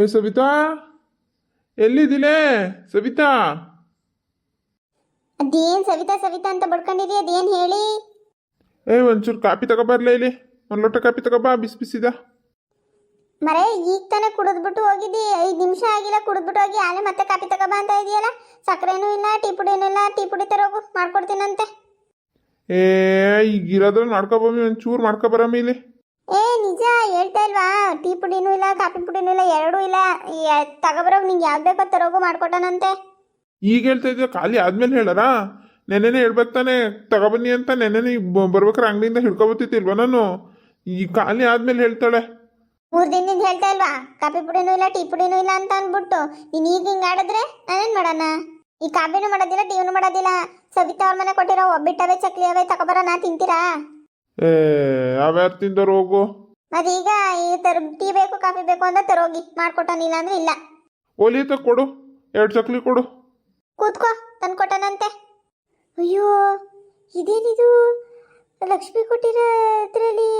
ಏ ಸವಿತಾ? ಎಲ್ಲಿದಿಲೇ ಸವಿತಾ? ಅದೇನ್ ಸವಿತಾ ಸವಿತಾ ಅಂತ ಬಡ್ಕೊಂಡಿರಿ ಅದೇನ್ ಹೇಳಿ? ಏ ಒಂಚೂರು ಕಾಪಿ ತಗೋಬರ್ಲೇ ಇಲ್ಲಿ. ಒಂದು ಲೋಟ ಕಾಪಿ ತಗೋಬಾ ಬಿಸಿ ಬಿಸಿದ ಮರೆ ಈಗ ತಾನೇ ಕುಡಿದ್ಬಿಟ್ಟು ಹೋಗಿದ್ದಿ. ಐದು ನಿಮಿಷ ಆಗಿಲ್ಲ ಕುಡಿದ್ಬಿಟ್ಟು ಹೋಗಿ ಆಲೆ ಮತ್ತೆ ಕಾಪಿ ತಗೋಬಾ ಅಂತ ಇದೆಯಲ್ಲ? ಸಕ್ಕರೆನೂ ಇಲ್ಲ ಟೀ ಪುಡಿನೂ ಇಲ್ಲ ಟೀ ಪುಡಿ ತರೋಗು ಮಾಡ್ಕೊಡ್ತೀನಂತೆ. ಏ ಈಗಿರೋದ್ರಲ್ಲಿ ಮಾಡ್ಕೊಬಮ್ಮಿ ಒಂಚೂರು ಮಾಡ್ಕೊಬರಮ್ಮಿ ಇಲ್ಲಿ. ಏ ನಿಜ ಹೇಳ್ತಾ ಇಲ್ವಾ? ಟೀ ಪುಡಿನೂ ಇಲ್ಲ ಕಾಫಿ ಪುಡಿನೂ ಇಲ್ಲ ಎರಡೂ ಇಲ್ಲ. ತಗೋಬರೋ ನಿಂಗೆ ಯಾವ್ದು ಬೇಕೋ ತರೋಗು ಮಾಡ್ಕೊಟ್ಟನಂತೆ. ಈಗ ಹೇಳ್ತಾ ಇದ್ದೀಯ ಖಾಲಿ ಆದ್ಮೇಲೆ ಹೇಳಾರ ನೆನ್ನೆನೇ ಹೇಳ್ಬೇಕು ತಾನೆ. ತಗೊಬನ್ನಿ ಅಂತ ನೆನ್ನೆನೇ ಬರ್ಬೇಕಾರೆ ಅಂಗಡಿಯಿಂದ ಹಿಡ್ಕೊಬತ್ತಿತ್ತಿಲ್ವ ನಾನು? ಈ ಖಾಲಿ ಆದ್ಮೇಲೆ ಹೇಳ್ತಾಳೆ. ಮೂರು ದಿನದಿಂದ ಹೇಳ್ತಾ ಇಲ್ವಾ? ಕಾಫಿ ಪುಡಿನೂ ಇಲ್ಲ ಟೀ ಪುಡಿನೂ ಇಲ್ಲ ಅಂತ ಅಂದ್ಬಿಟ್ಟು. ನೀನು ಈಗ ಹಿಂಗೆ ಆಡಿದ್ರೆ ನಾನೇನು ಮಾಡೋಣ? ಈ ಕಾಫಿನೂ ಮಾಡೋದಿಲ್ಲ ಟೀನೂ ಮಾಡೋದಿಲ್ಲ. ಸವಿತಾ ಅವ್ರ ಮನೆ ಕೊಟ್ಟಿರೋ ಒಬ್ಬಿಟ್ಟವೆ ಚಕ್ಲಿ ಅವೇ ತಗೊಬರೋಣ ತಿಂತೀರಾ? ಏ ಯಾವ್ಯಾರು ತಿಂದವ್ರು ಹೋಗು ಈಗ ಈ ತರ ಟೀ ಬೇಕು ಕಾಫಿ ಬೇಕು ಅಂತ ತರೋಗಿ ಮಾಡ್ಕೊಟ್ಟಾನಿಲ್ಲ ಅಂದ್ರೆ ಇಲ್ಲ. ಒಲಿ ತ ಕೊಡು. ಎರಡು ಚಕ್ಲಿ ಕೊಡು. ಕೂತ್ಕೋ ತಂದ್ಕೊಟ್ಟನಂತೆ. ಅಯ್ಯೋ ಇದೇನಿದು? ಲಕ್ಷ್ಮಿ ಕೊಟ್ಟಿರೋ ಇದರಲ್ಲಿ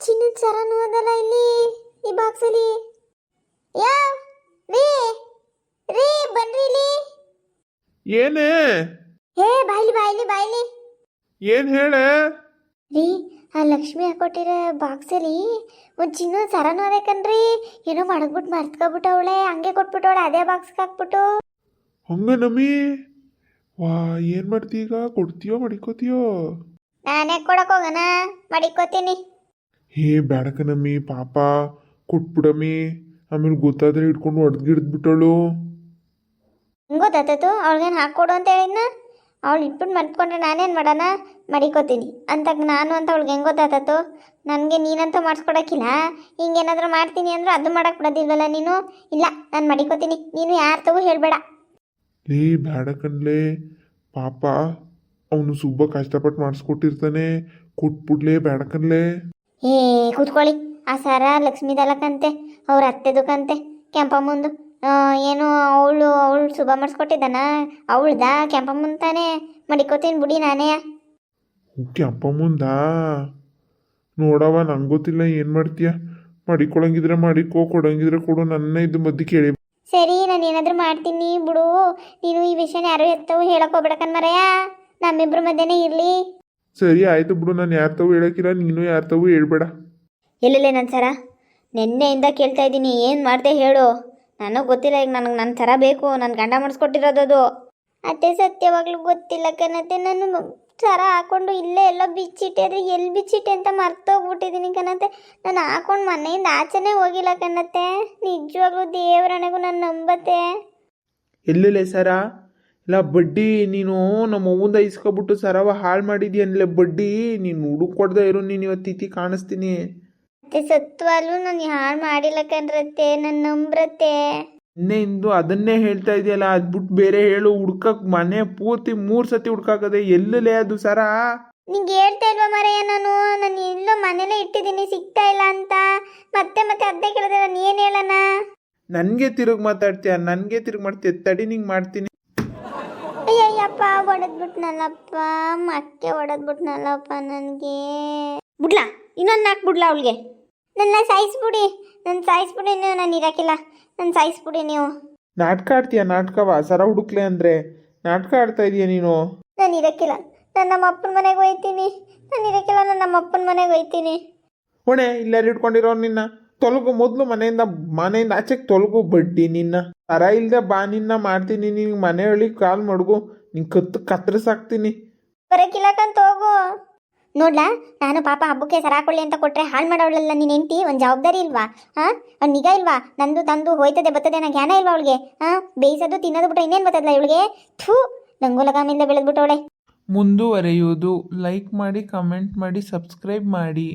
ಚಿನ್ನದ ಸರನು ಅದಲ್ಲ ಇಲ್ಲಿ ಈ ಬಾಕ್ಸಲ್ಲಿ? ಯಾ ರೀ ರೀ ಬನ್ರಿ ಇಲ್ಲಿ. ಏನೇ? ಹೇ ಬಾಯ್ಲಿ ಬಾಯ್ಲಿ ಬಾಯ್ಲಿ. ಏನ್ ಹೇಳೆ? ರೀ ಆ ಲಕ್ಷ್ಮಿ ಹಾಕೊಟ್ಟಿರೋ ಬಾಕ್ಸಲ್ಲಿ ಒಂದು ಚಿನ್ನದ ಸರನೂ ಅದೇ ಕಣ್ರಿ. ಏನೋ ಮಡಗ್ಬಿಟ್ಟು ಮರ್ತ್ಕೊಬಿಟ್ಟವಳೆ ಹಂಗೆ ಕೊಟ್ಬಿಟ್ಟವಳೆ ಅದೇ ಬಾಕ್ಸ್ಗೆ ಹಾಕ್ಬಿಟ್ಟು. ಹಂಗ ನಮ್ಮಿ ವಾ ಏನು ಮಾಡ್ತಿ ಈಗ? ಕೊಡ್ತೀಯೋ ಮಡಿಕೋತೀಯೋ? ನಾನೇ ಕೊಡಕ್ ಹೋಗಣ ಮಡಿಕೋತೀನಿ. ಹೇ ಬ್ಯಾಡಕ ನಮ್ಮಿ ಪಾಪ. ಕೊಟ್ಬಿಡಮ್ಮಿ ಆಮೇಲೆ ಗೊತ್ತಾದ್ರೆ ಹಿಡ್ಕೊಂಡು ಹೊಡೆದ್ಗಿಡ್ದ್ಬಿಟ್ಟಳು ಹೆಂಗ್ ಗೊತ್ತಾಯ್ತು ಅವಳಿಗೇನು ಹಾಕ್ಕೊಡು ಅಂತ ಹೇಳಿದ್ನ? ಅವಳು ಇಟ್ಬಿಟ್ಟು ಮರ್ತ್ಕೊಂಡ್ರೆ ನಾನೇನು ಮಾಡೋಣ? ಮಡಿಕೋತೀನಿ. ಅಂತ ನಾನು ಅಂತ ಅವಳಿಗೆ ಹೆಂಗೆ ಗೊತ್ತಾಯ್ತು ನನಗೆ ನೀನಂತ ಮಾಡಿಸ್ಕೊಡೋಕ್ಕಿಲ್ಲ. ಹಿಂಗೇನಾದರೂ ಮಾಡ್ತೀನಿ ಅಂದ್ರೆ ಅದು ಮಾಡೋಕ್ಕೆ ಬಿಡೋದಿಲ್ವಲ್ಲ ನೀನು? ಇಲ್ಲ ನಾನು ಮಡಿಕೋತೀನಿ. ನೀನು ಯಾರು ತಗೋ ಹೇಳಬೇಡ. ಏ ಬೇಡ ಕಣ್ಲೇ. ಪಾಪ ಅವನು ಸುಬ್ಬ ಕಷ್ಟಪಟ್ಟು ಮಾಡಿಸ್ಕೊಟ್ಟಿರ್ತಾನೆ. ಕೊಟ್ಬಿಡ್ಲೇ ಬೇಡ ಕಣ್ಲೇ. ಏ ಕೂತ್ಕೊಳ್ಳಿ. ಆ ಸರ ಲಕ್ಷ್ಮೀದಲಕ್ಕಂತೆ ಅವ್ರ ಅತ್ತೆದಕ್ಕಂತೆ ಕೆಂಪಮ್ಮಂದು ಆ, ಏನು ಅವಳು ಅವಳು ಶುಭ ಮಾಡಿಸ್ಕೊಟ್ಟಿದ್ದಾನ? ಅವಳ್ದ? ಕೆಂಪಮ್ಮನ್ ತಾನೇ ಮಡಿಕೋತೀನಿ ಬಿಡಿ ನಾನೇ. ಕೆಂಪ ಮುಂದ ಮುಂದಾ ನೋಡವ ನಂಗೆ ಗೊತ್ತಿಲ್ಲ ಏನು ಮಾಡ್ತೀಯ? ಮಾಡಿಕೊಳಂಗಿದ್ರೆ ಮಾಡಿಕೋ ಕೊಡಂಗಿದ್ರೆ ಕೊಡು ನನ್ನ ಇದು ಮದ್ದು ಕೇಳಿ. ಸರಿ ನಾನು ಏನಾದರೂ ಮಾಡ್ತೀನಿ ಬಿಡು. ನೀನು ಈ ವಿಷಯನ ಯಾರು ಎತ್ತವು ಹೇಳಕ್ ಹೋಗ್ಬೇಡಕನ್ಮರಯ್ಯ ನಮ್ಮಿಬ್ರ ಮಧ್ಯನೇ ಇರಲಿ. ಸರಿ ಆಯ್ತು ಬಿಡು ನಾನು ಯಾರ ತಾವು ಹೇಳಕ್ಕಿಲ್ಲ ನೀನು ಯಾರ ತಾವು ಹೇಳ್ಬೇಡ. ಎಲ್ಲೆಲ್ಲೇ ನನ್ನ ಸರ. ನಿನ್ನೆಯಿಂದ ಕೇಳ್ತಾ ಇದ್ದೀನಿ ಏನು ಮಾಡ್ದೆ ಹೇಳು. ನನಗೆ ಗೊತ್ತಿಲ್ಲ ಈಗ ನನಗೆ ನನ್ನ ಥರ ಬೇಕು ನನ್ನ ಗಂಡ ಮಾಡಿಸ್ಕೊಟ್ಟಿರೋದು ಅದು. ಅತ್ತೆ ಸತ್ಯವಾಗ್ಲೂ ಗೊತ್ತಿಲ್ಲ ಕಣತ್ತೆ ನಾನು ಸರ ಹಾಕೊಂಡು ಇಲ್ಲೇ ಎಲ್ಲ ಬಿಚ್ಚಿಟ್ಟೆ ಅದು ಎಲ್ಲಿ ಬಿಚ್ಚಿಟ್ಟೆ ಅಂತ ಮರ್ತೋಗ್ಬಿಟ್ಟಿದ್ದೀನಿ ಕಣತ್ತೆ ನಾನು ಹಾಕೊಂಡು ಮನೆಯಿಂದ ಆಚೆನೇ ಹೋಗಿಲ್ಲ ಕಣತ್ತೆ ನಿಜವಾಗ್ಲೂ ದೇವರಣೆಗೂ ನಾನು ನಂಬತ್ತೆ. ಎಲ್ಲೆಲೆ ಸರ. ಇಲ್ಲ ಬಡ್ಡಿ ನೀನು ನಮ್ಮ ಅವ್ವಂದ ಇಸ್ಕೊಬಿಟ್ಟು ಸರವ ಹಾಳು ಮಾಡಿದ್ಯನ್ಲೆ ಬಡ್ಡಿ ನೀನು ಹುಡುಕ್ ಇರೋ ಇರು ನೀನು ಇವತ್ತು ಇತಿ ಕಾಣಿಸ್ತೀನಿ. ಅತ್ತೆ ಸತ್ವಲ್ಲೂ ನಾನು ಯಾರು ಮಾಡಿಲ್ಲ ಕಣ್ರತ್ತೆ ನಾನು ನಂಬ್ರತೆ ಇಂದು ಅದನ್ನೇ ಹೇಳ್ತಾ ಇದೆಯಲ್ಲ ಅದ್ಬಿಟ್ಟು ಬೇರೆ ಹೇಳು ಹುಡ್ಕಕ್ ಮನೆ ಪೂರ್ತಿ ಮೂರ್ ಸತಿ ಹುಡ್ಕಾಕದೆ ಎಲ್ಲಲೇ ಅದು ಸರ? ನಿಂಗೆ ಹೇಳ್ತಾ ಇಲ್ವಾ ಮರಯ್ಯ ನಾನು? ನಾನು ಎಲ್ಲೋ ಮನೇಲೆ ಇಟ್ಟಿದ್ದೀನಿ ಸಿಗ್ತಾ ಇಲ್ಲ ಅಂತ. ಮತ್ತೆ ಮತ್ತೆ ಅದೇ ಕೇಳಿದ್ರೆ ನಾನು ಏನು ಹೇಳೋಣ? ನನಗೆ ತಿರುಗ್ ಮಾತಾಡ್ತೀಯ? ನನಗೆ ತಿರುಗ್ ಮಾಡ್ತೀಯ? ತಡಿ ನಿಂಗೆ ಮಾಡ್ತೀನಿ. ಅಯ್ಯಯ್ಯಪ್ಪ ಹೊಡೆದ್ಬಿಟ್ನಲ್ಲಪ್ಪ ಮಕ್ಕೆ ಹೊಡೆದ್ಬಿಟ್ನಲ್ಲಪ್ಪ ನನಗೆ. ಬಿಡ್ಲಾ ಇನ್ನೊಂದು ನಾಲ್ಕು ಬಿಡ್ಲಾ ಅವಳಿಗೆ. ನನ್ನ ಸಾಯಿಸ್ಬಿಡಿ ನನ್ನ ಸಾಯಿಸ್ಬಿಡಿ ನೀವು ನಾನು ಇರಕ್ಕಿಲ್ಲ ನನ್ನ ಸಾಯಿಸ್ಬಿಡಿ ನೀವು. ನಾಟಕ ಆಡ್ತೀಯ ನಾಟಕವಾ? ಸರ ಹುಡುಕ್ಲೆ ಅಂದರೆ. ನಾಟಕ ಆಡ್ತಾ ಇದೀಯ ನೀನು? ನಾನು ಇರಕ್ಕಿಲ್ಲ ನಾನು ನಮ್ಮ ಅಪ್ಪನ ಮನೆಗೆ ಹೋಯ್ತೀನಿ. ನಾನು ಇರಕ್ಕಿಲ್ಲ ನಾನು ನಮ್ಮ ಅಪ್ಪನ ಮನೆಗೆ ಹೋಯ್ತೀನಿ. ಹೊಣೆ ಇಲ್ಲಾರು ಇಟ್ಕೊಂಡಿರೋ ನಿನ್ನ? ತೊಲಗು ಮೊದಲು ಮನೆಯಿಂದ ಮನೆಯಿಂದ ಆಚೆಗೆ ತೊಲಗು ಬಡ್ಡಿ ನಿನ್ನ. ಸರ ಇಲ್ಲದೆ ಬಾ ನಿನ್ನ ಮಾಡ್ತೀನಿ. ನಿನ್ಗೆ ಮನೆ ಹಳ್ಳಿ ಕಾಲ್ ಮಡ್ಗು. ನಿನ್ ಕತ್ತು ಕತ್ತರಿಸಾಕ್ತೀನಿ ಬರಕ್ಕಿಲ್ಲ ಕಂತ ಹೋಗು ನೋಡ್ಲಾ, ನಾನು ಪಾಪ ಹಬ್ಬಕ್ಕೆ ಸರ ಹಾಕೊಳ್ಳಿ ಅಂತ ಕೊಟ್ರೆ ಹಾಳು ಮಾಡೋಳಲ್ಲ ನೀನು ಹೆಂಡತಿ? ಒಂದು ಜವಾಬ್ದಾರಿ ಇಲ್ವಾ? ಹಾಂ ಅವ್ನು ನಿಗಾ ಇಲ್ವಾ? ನಂದು ತಂದು ಹೋಯ್ತದೆ ಬತ್ತದೆ ನಾ ಜ್ಞಾನ ಇಲ್ವಾ ಅವಳಿಗೆ? ಹಾಂ ಬೇಯಿಸೋದು, ತಿನ್ನೋದು ಬಿಟ್ಟು ಇನ್ನೇನು ಬತ್ತದಲ್ಲ ಇವಳಿಗೆ? ಥೂ ನಂಗೂ ಲಗಾಮಿಂದ ಬೆಳೆದ್ಬಿಟ್ಟವಳೆ ಮುಂದುವರೆಯುವುದು. ಲೈಕ್ ಮಾಡಿ ಕಮೆಂಟ್ ಮಾಡಿ ಸಬ್ಸ್ಕ್ರೈಬ್ ಮಾಡಿ.